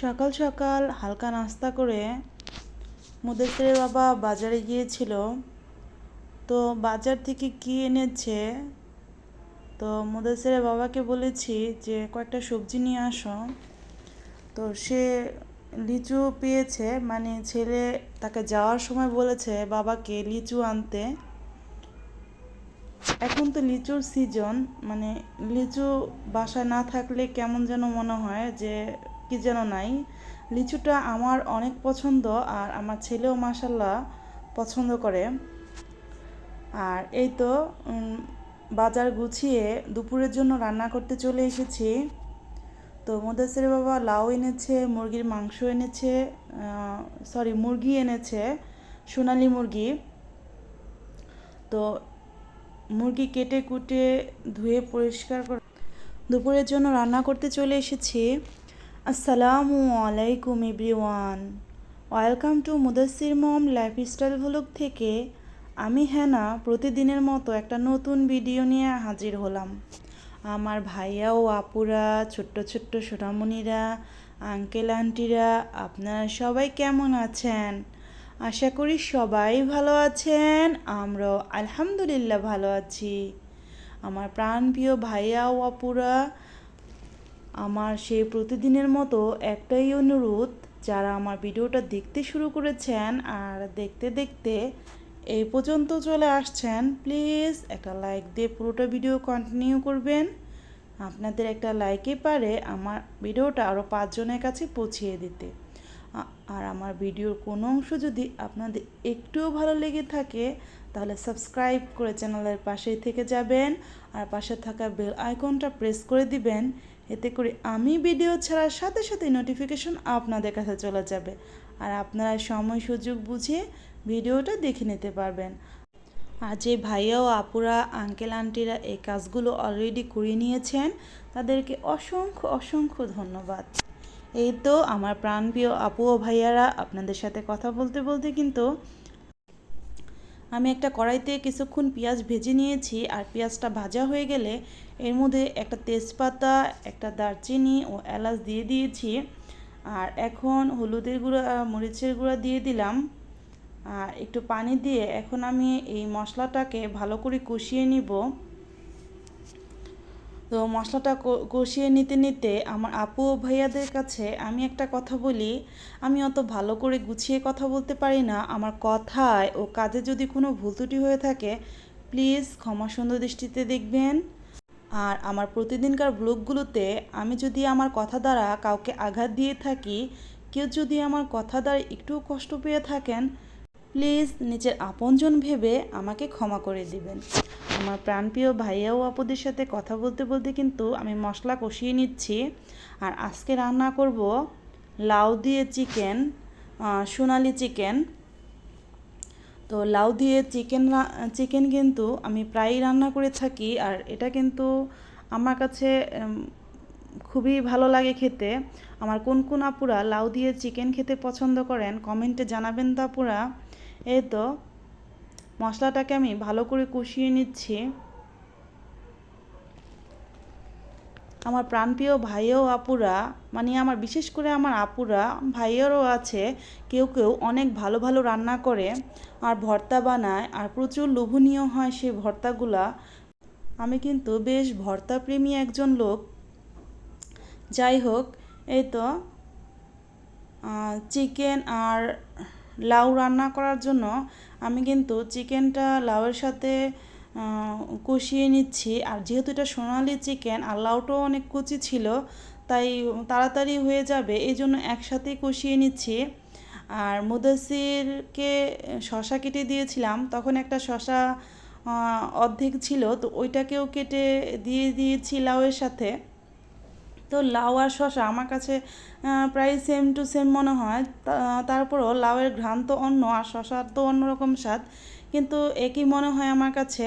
সকাল সকাল হালকা নাস্তা করে মুদেসের বাবা বাজারে গিয়েছিল। তো বাজার থেকে কী এনেছে? তো মুদেসের বাবাকে বলেছি যে, কয়েকটা সবজি নিয়ে আসো। তো সে লিচু পেয়েছে মানে ছেলে তাকে যাওয়ার সময় বলেছে বাবাকে লিচু আনতে। এখন তো লিচুর সিজন মানে লিচু বাসায় না থাকলে কেমন যেন মনে হয় যে কি যেন নাই। লিচুটা আমার অনেক পছন্দ আর আমার ছেলেও মাসাল্লাহ পছন্দ করে। আর এই তো বাজার গুছিয়ে দুপুরের জন্য রান্না করতে চলে এসেছি। তো মোদাসের বাবা লাউ এনেছে, মুরগির মাংস এনেছে সরি মুরগি এনেছে, সোনালি মুরগি। তো মুরগি কেটে কুটে ধুয়ে পরিষ্কার করে দুপুরের জন্য রান্না করতে চলে এসেছি। আসসালামু আলাইকুম everyone. Welcome to Mudasir mom lifestyle vlog থেকে আমি হ্যানা প্রতিদিনের মতো একটা নতুন ভিডিও নিয়ে হাজির হলাম। আমার ভাইয়া ও আপুরা, ছোট্ট ছোট্ট সোনামণিরা, আঙ্কেল আন্টিরা, আপনারা সবাই কেমন আছেন? আশা করি সবাই ভালো আছেন, আমরাও আলহামদুলিল্লাহ ভালো আছি। আমার প্রাণপ্রিয় ভাইয়া ও আপুরা আমার সেই প্রতিদিনের মতো একটাই অনুরোধ, যারা আমার ভিডিওটা দেখতে শুরু করেছেন আর দেখতে দেখতে এই পর্যন্ত চলে আসছেন, প্লিজ একটা লাইক দিয়ে পুরোটা ভিডিও কন্টিনিউ করবেন। আপনাদের একটা লাইকে পারে আমার ভিডিওটা আরও পাঁচজনের কাছে পৌঁছিয়ে দিতে। আর আমার ভিডিওর কোনো অংশ যদি আপনাদের একটুও ভালো লেগে থাকে, তাহলে সাবস্ক্রাইব করে চ্যানেলের পাশেই থেকে যাবেন, আর পাশে থাকা বেল আইকনটা প্রেস করে দিবেন এতে করে আমি ভিডিও ছাড়ার সাথে সাথে নোটিফিকেশন আপনাদের কাছে চলে যাবে। আর আপনারা সময় সুযোগ বুঝে ভিডিওটা দেখে নিতে পারবেন। আর যে ভাইয়া ও আপুরা আঙ্কেল আন্টিরা এই কাজগুলো অলরেডি করে নিয়েছেন, তাদেরকে অসংখ্য অসংখ্য ধন্যবাদ। এই তো আমার প্রাণপ্রিয় আপু ও ভাইয়ারা, আপনাদের সাথে কথা বলতে বলতে কিন্তু আমি একটা কড়াইতে কিছুক্ষণ পেঁয়াজ ভেজে নিয়েছি আর পেঁয়াজটা ভাজা হয়ে গেলে এর মধ্যে একটা তেজপাতা, একটা দারচিনি ও এলাচ দিয়ে দিয়েছি। আর এখন হলুদের গুঁড়া মরিচের গুঁড়া দিয়ে দিলাম। আর একটু পানি দিয়ে এখন আমি এই মশলাটাকে ভালো করে কষিয়ে নিব। তো মশলাটা কষিয়ে নিতে নিতে আমার আপু ও ভাইয়াদের কাছে আমি একটা কথা বলি, আমি অত ভালো করে গুছিয়ে কথা বলতে পারি না। আমার কথায় ও কাজে যদি কোনো ভুল ত্রুটি হয়ে থাকে, প্লিজ ক্ষমা সুন্দর দৃষ্টিতে দেখবেন। আর আমার প্রতিদিনকার ব্লগগুলোতে আমি যদি আমার কথা দ্বারা কাউকে আঘাত দিয়ে থাকি, কেউ যদি আমার কথা দ্বারা একটু কষ্ট পেয়ে থাকেন, প্লিজ নিজের আপনজন ভেবে আমাকে ক্ষমা করে দিবেন। আমার প্রাণপ্রিয় ভাইয়া ও আপুদের সাথে কথা বলতে বলতে কিন্তু আমি মশলা কষিয়ে নিচ্ছি। আর আজকে রান্না করব লাউ দিয়ে চিকেন সোনালি চিকেন। তো লাউ দিয়ে চিকেন চিকেন কিন্তু আমি প্রায়ই রান্না করে থাকি আর এটা কিন্তু আমার কাছে খুবই ভালো লাগে খেতে। আমার কোন কোন আপুরা লাউ দিয়ে চিকেন খেতে পছন্দ করেন, কমেন্টে জানাবেন তো আপুরা। এই তো মশলাটাকে আমি ভালো করে কষিয়ে নিচ্ছি। আমার প্রাণপ্রিয় ভাইও আপুরা মানে আমার বিশেষ করে আমার আপুরা, ভাইয়েরও আছে, কেউ কেউ অনেক ভালো ভালো রান্না করে, আর ভর্তা বানায়, আর প্রচুর লোভনীয় হয় সেই ভর্তাগুলা। আমি কিন্তু বেশ ভর্তা প্রেমী একজন লোক। যাই হোক, এই তো চিকেন আর লাউ রান্না করার জন্য আমি কিন্তু চিকেনটা লাউয়ের সাথে কষিয়ে নিচ্ছি। আর যেহেতু এটা সোনালি চিকেন আর লাউটাও অনেক কুচি ছিল, তাই তাড়াতাড়ি হয়ে যাবে, এই জন্য একসাথেই কষিয়ে নিচ্ছি। আর মুদাসিরকে শশা কেটে দিয়েছিলাম, তখন একটা শশা অর্ধেক ছিল, তো ওইটাকেও কেটে দিয়ে দিয়েছি লাউয়ের সাথে। তো লাউ আর শশা আমার কাছে প্রায় সেম টু সেম মনে হয়। তারপরও লাউয়ের ঘ্রাণ তো অন্য আর শশার তো অন্যরকম স্বাদ। কিন্তু একই মনে হয় আমার কাছে।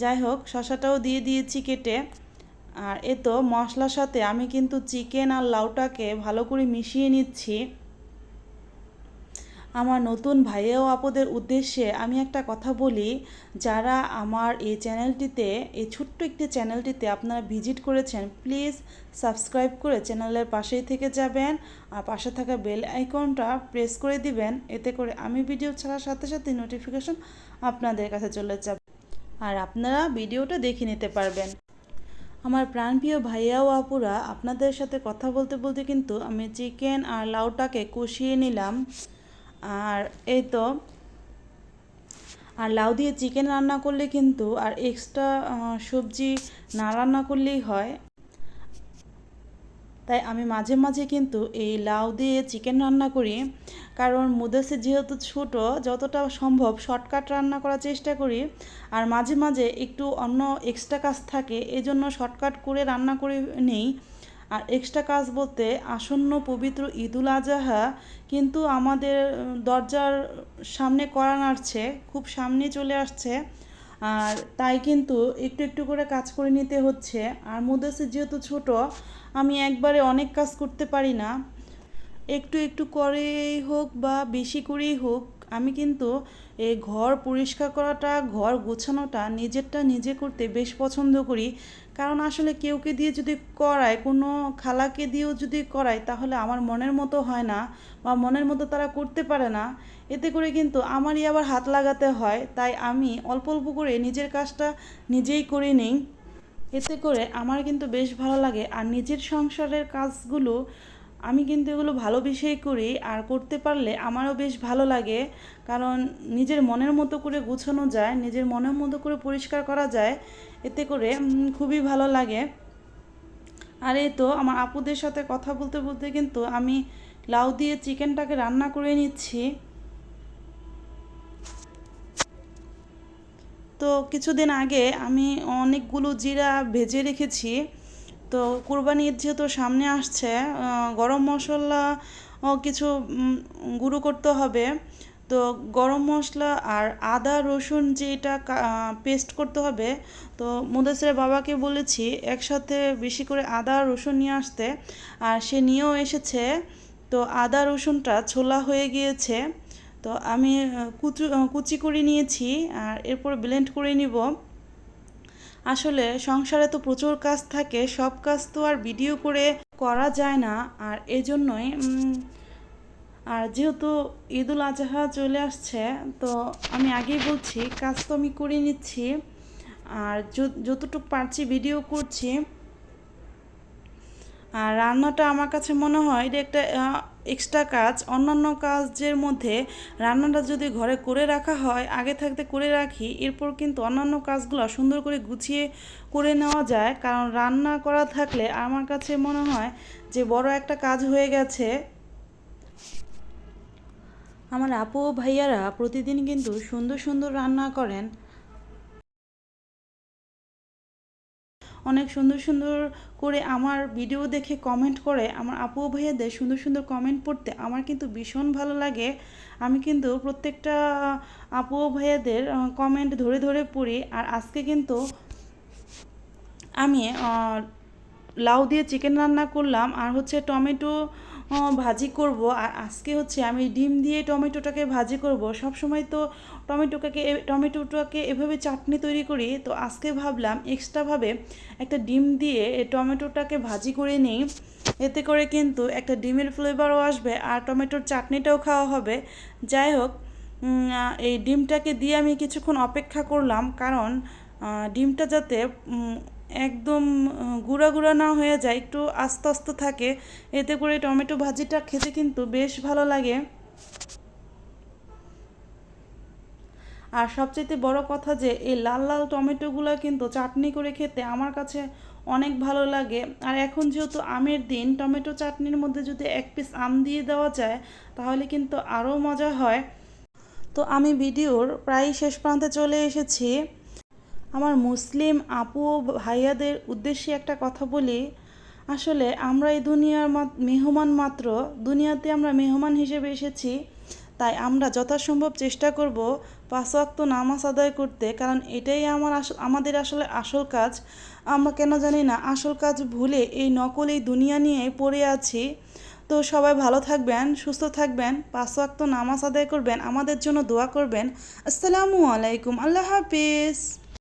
যাই হোক শশাটাও দিয়ে দিয়েছি কেটে। আর এ তো মশলার সাথে আমি কিন্তু চিকেন আর লাউটাকে ভালো করে মিশিয়ে নিচ্ছি। আমার নতুন ভাইয়া ও আপুদের উদ্দেশ্যে আমি একটা কথা বলি। যারা আমার এই চ্যানেলটিতে, এই ছোট্ট একটি চ্যানেলটিতে আপনারা ভিজিট করেছেন, প্লিজ সাবস্ক্রাইব করে চ্যানেলের পাশেই থেকে যাবেন আর পাশে থাকা বেল আইকনটা প্রেস করে দিবেন। এতে করে আমি ভিডিও ছাড়ার সাথে সাথে নোটিফিকেশন আপনাদের কাছে চলে যাবে আর আপনারা ভিডিওটা দেখে নিতে পারবেন। আমার প্রাণপ্রিয় ভাইয়া ও আপুরা আপনাদের সাথে কথা বলতে বলতে কিন্তু আমি চিকেন আর লাউটাকে কষিয়ে নিলাম। আর এই তো, আর লাউ দিয়ে চিকেন রান্না করলে কিন্তু, আর এক্সট্রা সবজি না রান্না করলেই হয়। তাই আমি মাঝে মাঝে কিন্তু এই লাউ দিয়ে চিকেন রান্না করি। কারণ মুদাসে যেহেতু ছোট, যতটা সম্ভব শর্টকাট রান্না করার চেষ্টা করি। আর মাঝে মাঝে একটু অন্য এক্সট্রা কাজ থাকে এই জন্য শর্টকাট করে রান্না করে নেই। আর এক্সট্রা কাজ বলতে আসন্ন পবিত্র ঈদুল আজহা কিন্তু আমাদের দরজার সামনে করা নাড়ছে, খুব সামনে চলে আসছে। আর তাই কিন্তু একটু একটু করে কাজ করে নিতে হচ্ছে। আর মুদাসির যেহেতু ছোট, আমি একবারে অনেক কাজ করতে পারি না। একটু একটু করেই হোক বা বেশি করেই হোক, আমি কিন্তু এই ঘর পরিষ্কার করাটা, ঘর গোছানোটা নিজেরটা নিজে করতে বেশ পছন্দ করি। কারণ আসলে কেউকে দিয়ে যদি করায়, কোনো খালাকে দিয়েও যদি করায়, তাহলে আমার মনের মতো হয় না বা মনের মতো তারা করতে পারে না। এতে করে কিন্তু আমারই আবার হাত লাগাতে হয়, তাই আমি অল্প অল্প করে নিজের কাজটা নিজেই করে নিই। এতে করে আমার কিন্তু বেশ ভালো লাগে। আর নিজের সংসারের কাজগুলো আমি কিন্তু এগুলো ভালোবেসেই করি আর করতে পারলে আমারও বেশ ভালো লাগে। কারণ নিজের মনের মতো করে গুছানো যায়, নিজের মনের মতো করে পরিষ্কার করা যায়, এতে করে খুবই ভালো লাগে। আর এই তো আমার আপুদের সাথে কথা বলতে বলতে কিন্তু আমি লাউ দিয়ে চিকেনটাকে রান্না করে নিচ্ছি। তো কিছুদিন আগে আমি অনেকগুলো জিরা ভেজে রেখেছি। তো কোরবানি ঈদ যেহেতু সামনে আসছে গরম মশলা কিছু গুঁড়ো করতে হবে। তো গরম মশলা আর আদা, রসুন যেটা পেস্ট করতে হবে, তো মুদাসের বাবাকে বলেছি একসাথে বেশি করে আদা, রসুন নিয়ে আসতে। আর সে নিয়েও এসেছে। তো আদা, রসুনটা ছোলা হয়ে গিয়েছে। তো আমি কুচু কুচি করে নিয়েছি আর এরপর ব্লেন্ড করে নিব। আসলে সংসারে তো প্রচুর কাজ থাকে, সব কাজ তো আর ভিডিও করে করা যায় না, আর এজন্যই আর যেহেতু ঈদুল আজহা চলে আসছে, তো আমি আগেই বলছি, কাজ তো আমি করে নিচ্ছি, আর যতটুকু পারছি ভিডিও করছি আর রান্নাটা আমার কাছে মনে হয় এটা একটা এক্সট্রা কাজ। অন্যান্য কাজের মধ্যে রান্নাটা যদি ঘরে করে রাখা হয়, আগে থাকতে করে রাখি, এরপর কিন্তু অন্যান্য কাজগুলো সুন্দর করে গুছিয়ে করে নেওয়া যায়। কারণ রান্না করা থাকলে আমার কাছে মনে হয় যে বড় একটা কাজ হয়ে গেছে। আমার আপু ভাইয়ারা প্রতিদিন কিন্তু সুন্দর সুন্দর রান্না করেন। অনেক সুন্দর সুন্দর করে আমার ভিডিও দেখে কমেন্ট করে। আমার আপু ভাইয়াদের সুন্দর সুন্দর কমেন্ট পড়তে আমার কিন্তু ভীষণ ভালো লাগে। আমি কিন্তু প্রত্যেকটা আপু ভাইয়াদের কমেন্ট ধরে ধরে পড়ি। আর আজকে কিন্তু আমি লাউ দিয়ে চিকেন রান্না করলাম। আর হচ্ছে টমেটো ভাজি করব। আর আজকে হচ্ছে আমি ডিম দিয়ে টমেটোটাকে ভাজি করব। সব সময় তো টমেটোটাকে টমেটোটাকে এভাবে চাটনি তৈরি করি। তো আজকে ভাবলাম এক্সট্রাভাবে একটা ডিম দিয়ে টমেটোটাকে ভাজি করে নিই। এতে করে কিন্তু একটা ডিমের ফ্লেভারও আসবে আর টমেটোর চাটনিটাও খাওয়া হবে। যাই হোক এই ডিমটাকে দিয়ে আমি কিছুক্ষণ অপেক্ষা করলাম। কারণ ডিমটা যাতে একদম গুঁড়া গুঁড়া না হয়ে যায়, একটু আস্তে আস্তে থাকে। এতে করে টমেটো ভাজিটা খেতে কিন্তু বেশ ভালো লাগে। আর সবচেয়ে বড় কথা যে, এই লাল লাল টমেটোগুলো কিন্তু চাটনি করে খেতে আমার কাছে অনেক ভালো লাগে। আর এখন যেহেতু আমের দিন, টমেটো চাটনির মধ্যে যদি এক পিস আম দিয়ে দেওয়া যায়, তাহলে কিন্তু আরও মজা হয়। তো আমি ভিডিওর প্রায় শেষ প্রান্তে চলে এসেছি। আমার মুসলিম আপু ও ভাইয়াদের উদ্দেশ্যে একটা কথা বলি। আসলে আমরা এই দুনিয়ার মেহমান মাত্র, দুনিয়াতে আমরা মেহমান হিসেবে এসেছি, তাই আমরা যথাসম্ভব চেষ্টা করব পাঁচ ওয়াক্ত নামাজ আদায় করতে, কারণ এটাই আমার আমাদের আসলে আসল কাজ। আমরা কেন জানি না, আসল কাজ ভুলে এই নকল এই দুনিয়া নিয়ে পড়ে আছি। তো সবাই ভালো থাকবেন, সুস্থ থাকবেন, পাঁচ ওয়াক্ত নামাজ আদায় করবেন, আমাদের জন্য দোয়া করবেন। আসসালামু আলাইকুম, আল্লাহ হাফিজ।